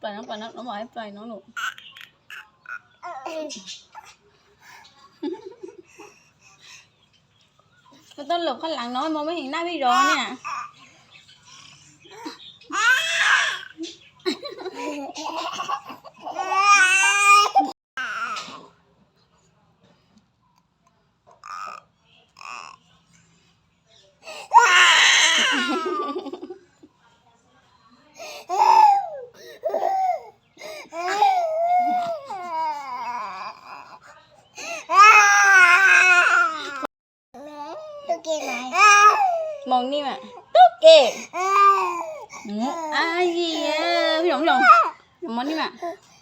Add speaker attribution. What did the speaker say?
Speaker 1: ปล่อยน้องปล่อยน้องน้องบอกให้ปล่อยน้องหนูก็ต้องหลบข้างหลังน้องมองไม่เห็นหน้าพี่ร้องเนี่ย
Speaker 2: ตุ๊กกี้ไหม
Speaker 1: มองนี่มาตุ๊กเก๋อืมอ้ายเหี้ยพี่หลงพี่หลงมองนี่มา
Speaker 2: เ